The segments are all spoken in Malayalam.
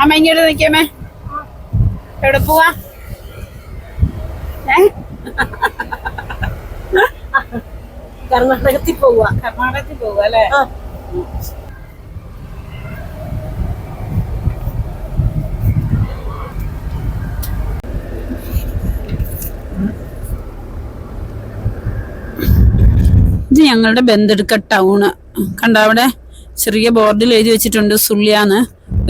അമ്മ ഇങ്ങോട്ട് നിൽക്കാമേ എവിടെ പോവാ? ഏ? കർണാടകത്തിൽ പോവുക കർണാടകത്തിൽ പോവുക അല്ലേ. ഇത് ഞങ്ങളുടെ ബന്ധെടുക്ക ടൗണ്. കണ്ട അവിടെ? ചെറിയ ബോർഡിൽ എഴുതി വെച്ചിട്ടുണ്ട് സുള്ളിയാന്ന്.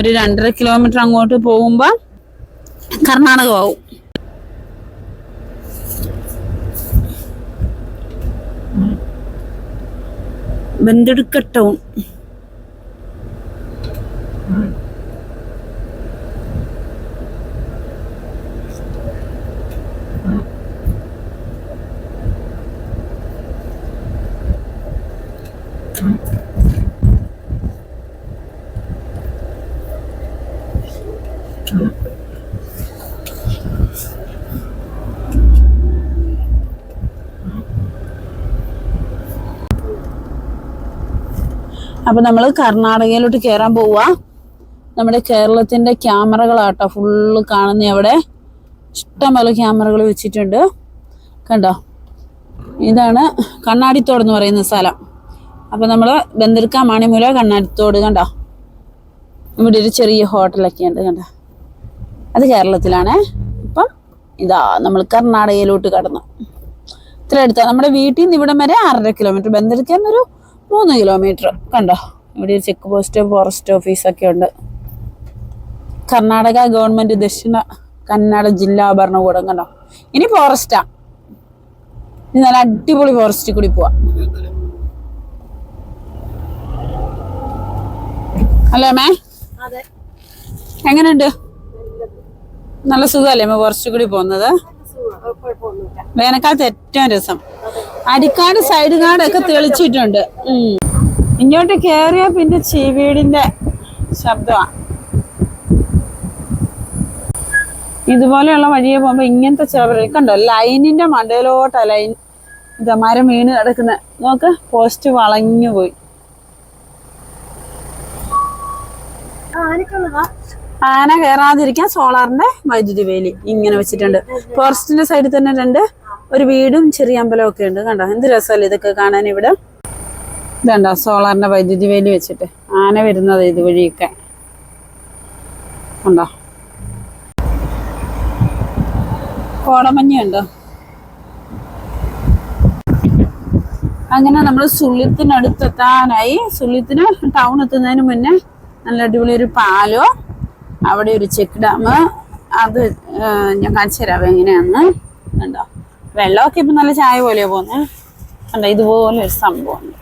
ഒരു രണ്ടര കിലോമീറ്റർ അങ്ങോട്ട് പോകുമ്പോ കർണാടകമാവും. ബന്തെടുക്ക ടൗൺ അപ്പൊ നമ്മൾ കർണാടകയിലോട്ട് കയറാൻ പോവാ. നമ്മുടെ കേരളത്തിന്റെ ക്യാമറകളാട്ടോ ഫുള്ള് കാണുന്ന അവിടെ. ഇഷ്ടംപോലെ ക്യാമറകൾ വെച്ചിട്ടുണ്ട്. കണ്ടോ? ഇതാണ് കണ്ണാടിത്തോട് എന്ന് പറയുന്ന സ്ഥലം. അപ്പൊ നമ്മൾ ബന്ദിർക്ക മണിമുല കണ്ണാടിത്തോട് കണ്ടോ? ഇവിടെ ഒരു ചെറിയ ഹോട്ടലൊക്കെ ഉണ്ട് കണ്ടോ? അത് കേരളത്തിലാണ്. ഇപ്പം ഇതാ നമ്മൾ കർണാടകയിലോട്ട് കടന്നു. ഇത്ര അടുത്ത. നമ്മുടെ വീട്ടിൽ നിന്ന് ഇവിടം വരെ ആറര കിലോമീറ്റർ ബന്ദിർക്കാൻ ഒരു മൂന്ന് കിലോമീറ്റർ കണ്ടോ? ഇവിടെ ഒരു ചെക്ക് പോസ്റ്റ് ഫോറസ്റ്റ് ഓഫീസൊക്കെ ഉണ്ട്. കർണാടക ഗവൺമെന്റ് ദക്ഷിണ കന്നഡ ജില്ലാ ഭരണകൂടം കണ്ടോ? ഇനി ഫോറസ്റ്റാ ഇനി നല്ല അടിപൊളി ഫോറസ്റ്റിൽ കൂടി പോവാ. അല്ലേ മേ എങ്ങനെയുണ്ട്? നല്ല സുഖമല്ലേ? നമ്മൾ കുറച്ചു കൂടി പോകുന്നത്. വേനൽക്കാലത്ത് ഏറ്റവും രസം. അടിക്കാട് സൈഡ് കാടൊക്കെ തെളിച്ചിട്ടുണ്ട്. ഇങ്ങോട്ട് കേറിയ പിന്നെ ചീവീടിന്റെ ശബ്ദമാണ് ഇതുപോലെയുള്ള വഴിയെ പോകുമ്പോ ഇങ്ങനത്തെ ചിലവരെ കണ്ടോ? ലൈനിന്റെ മണ്ടയിലോട്ടാ ലൈൻ. ഇതാ മരം വീണ് കിടക്കുന്ന. നോക്ക് പോസ്റ്റ് വളഞ്ഞു പോയി. ആന കയറാതിരിക്കാൻ സോളാറിന്റെ വൈദ്യുതി വേലി ഇങ്ങനെ വെച്ചിട്ടുണ്ട്. ഫോറസ്റ്റിന്റെ സൈഡിൽ തന്നെ രണ്ട് ഒരു വീടും ചെറിയ അമ്പലവും ഒക്കെ ഉണ്ട്. കണ്ടോ? എന്ത് രസമല്ലേ ഇതൊക്കെ കാണാൻ ഇവിടെ? ഇതുണ്ടോ? സോളാറിന്റെ വൈദ്യുതി വേലി വെച്ചിട്ട് ആന വരുന്നത് ഇതുവഴിയൊക്കെ. കണ്ടോ കോടമഞ്ഞുണ്ടോ അങ്ങനെ നമ്മൾ സുള്ളിത്തിനടുത്തെത്താനായി സുള്ളിത്തിന് ടൗൺ എത്തുന്നതിന് മുന്നേ നല്ല അടിപൊളി ഒരു പാലോ അവിടെ ഒരു ചെക്ക് ഡാം. അത് ആ, ഞാൻ കാണിച്ചു തരാം എങ്ങനെയാന്ന്. കണ്ടോ? വെള്ളമൊക്കെ ഇപ്പം നല്ല ചായ പോലെയാ പോകുന്നത് കണ്ടോ? ഇതുപോലെ ഒരു സംഭവമുണ്ട്.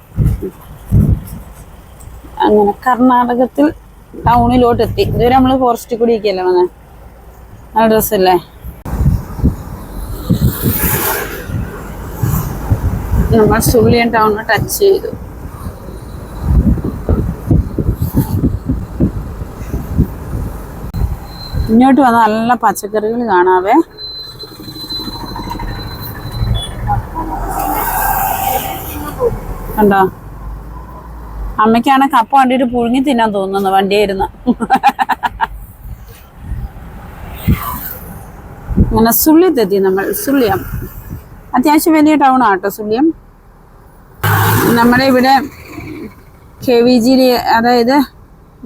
അങ്ങനെ കർണാടകത്തിൽ ടൗണിലോട്ട് എത്തി ഇതുവരെ നമ്മൾ ഫോറസ്റ്റിൽ കൂടി ഇരിക്കല്ലേ വന്ന്? ഡ്രസ് ഡ്രസ്സല്ലേ നമ്മൾ സുള്ളിയൻ ടൗണിൽ ടച്ച് ചെയ്തു. ഇങ്ങോട്ട് വന്ന നല്ല പച്ചക്കറികൾ കാണാവേ. കണ്ടോ? അമ്മയ്ക്കാണ് കപ്പ വണ്ടിയിട്ട് പുഴുങ്ങി തിന്നാൻ തോന്നുന്നു വണ്ടിയായിരുന്നു അങ്ങനെ സുള്ളിയത്തെത്തി നമ്മൾ സുള്ളിയം. അത്യാവശ്യം വലിയ ടൗൺ ആട്ടോ സുള്ളിയം. നമ്മുടെ ഇവിടെ കെ വി ജിയിൽ അതായത്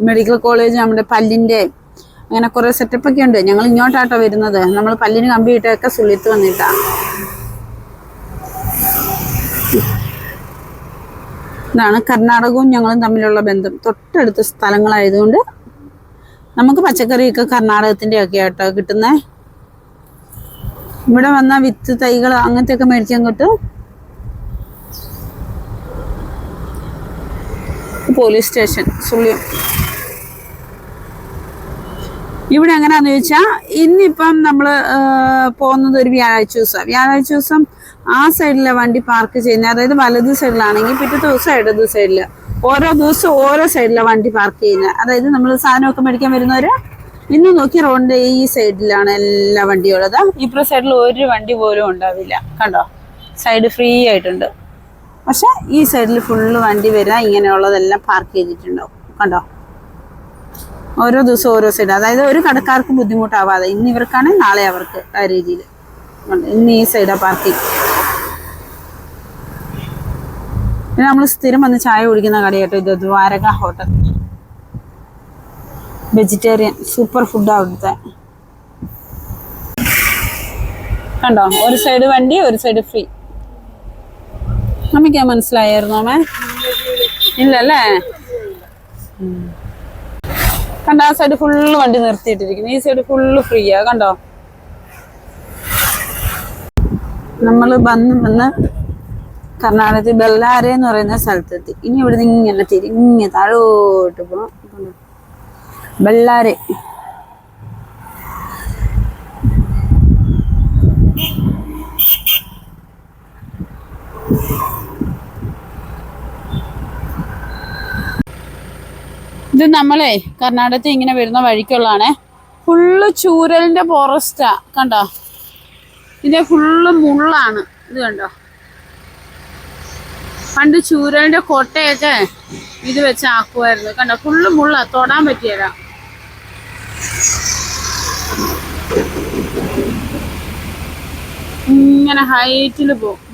മെഡിക്കൽ കോളേജ് നമ്മുടെ പല്ലിന്റെ അങ്ങനെ കുറേ സെറ്റപ്പ് ഒക്കെ ഉണ്ട്. ഞങ്ങൾ ഇങ്ങോട്ടാട്ടോ വരുന്നത്. നമ്മൾ പല്ലിന് കമ്പി ഇട്ടൊക്കെ സുള്ളിയത്ത് വന്നിട്ടാ. ഇതാണ് കർണാടകവും ഞങ്ങളും തമ്മിലുള്ള ബന്ധം. തൊട്ടടുത്ത സ്ഥലങ്ങളായതുകൊണ്ട് നമുക്ക് പച്ചക്കറിയൊക്കെ കർണാടകത്തിന്റെ ഒക്കെ ആട്ടോ കിട്ടുന്നേ. ഇവിടെ വന്ന വിത്ത് തൈകൾ അങ്ങനത്തെ ഒക്കെ മേടിക്കാൻ കിട്ടും പോലീസ് സ്റ്റേഷൻ സുള്ളിയം. ഇവിടെ എങ്ങനെയാന്ന് ചോദിച്ചാൽ ഇന്നിപ്പം നമ്മൾ പോകുന്നത് ഒരു വ്യാഴാഴ്ച ദിവസം. വ്യാഴാഴ്ച ദിവസം ആ സൈഡിലെ വണ്ടി പാർക്ക് ചെയ്യുന്നത് അതായത് വലത് സൈഡിലാണെങ്കിൽ പിറ്റത്തെ ദിവസം ഇടത് സൈഡിൽ ഓരോ ദിവസം ഓരോ സൈഡിലെ വണ്ടി പാർക്ക് ചെയ്യുന്നത് അതായത് നമ്മൾ സാധനമൊക്കെ മേടിക്കാൻ വരുന്നവര് ഇന്ന് നോക്കി റോഡിന്റെ ഈ സൈഡിലാണ് എല്ലാ വണ്ടിയും ഉള്ളത് ഇപ്പുറ സൈഡിൽ ഒരു വണ്ടി പോലും ഉണ്ടാവില്ല. കണ്ടോ? സൈഡ് ഫ്രീ ആയിട്ടുണ്ട്. പക്ഷെ ഈ സൈഡിൽ ഫുള്ള് വണ്ടി വരാൻ ഇങ്ങനെയുള്ളതെല്ലാം പാർക്ക് ചെയ്തിട്ടുണ്ടാവും. കണ്ടോ? ഓരോ ദിവസം ഓരോ സൈഡ് അതായത് ഒരു കടക്കാർക്ക് ബുദ്ധിമുട്ടാവാതെ ഇന്ന് ഇവർക്കാണ് നാളെ അവർക്ക് ആ രീതിയിൽ. ഇന്ന് ഈ സൈഡാ പാർട്ടി പിന്നെ നമ്മൾ സ്ഥിരം വന്ന് ചായ കുടിക്കുന്ന കട കേട്ടോ ഇത്. Dwaraka hotel. Vegetarian super food അവിടുത്തെ. കണ്ടോ? ഒരു സൈഡ് വണ്ടി ഒരു സൈഡ് ഫ്രീ നമുക്ക് മനസ്സിലായിരുന്നോ മേ ഇല്ലല്ലേ. കണ്ടോ ആ സൈഡ് ഫുള്ള് വണ്ടി നിർത്തിയിട്ടിരിക്കുന്നു. ഈ സൈഡ് ഫുള്ള് ഫ്രീയാ കണ്ടോ? നമ്മൾ വന്ന് വന്ന് കർണാടകത്തിൽ ബെല്ലാര എന്ന് പറയുന്ന സ്ഥലത്തെത്തി. ഇനി ഇവിടുന്ന് ഇങ്ങനെ തിരിഞ്ഞ് താഴോട്ട് പോകണം? ബെല്ലാരെ. ഇത് നമ്മളെ കർണാടകത്തിൽ ഇങ്ങനെ വരുന്ന വഴിക്കുള്ളതാണ്. ഫുള്ള് ചൂരലിന്റെ ഫോറസ്റ്റാ കണ്ടോ? ഇത് ഫുള്ള് മുള്ളാണ്. ഇത് കണ്ടോ? പണ്ട് ചൂരലിന്റെ കൊട്ടയൊക്കെ ഇത് വെച്ച് ആക്കുമായിരുന്നു. കണ്ടോ? ഫുള്ള് മുള്ള. തൊടാൻ പറ്റിയല്ല ഇങ്ങനെ ഹൈറ്റിൽ പോകും.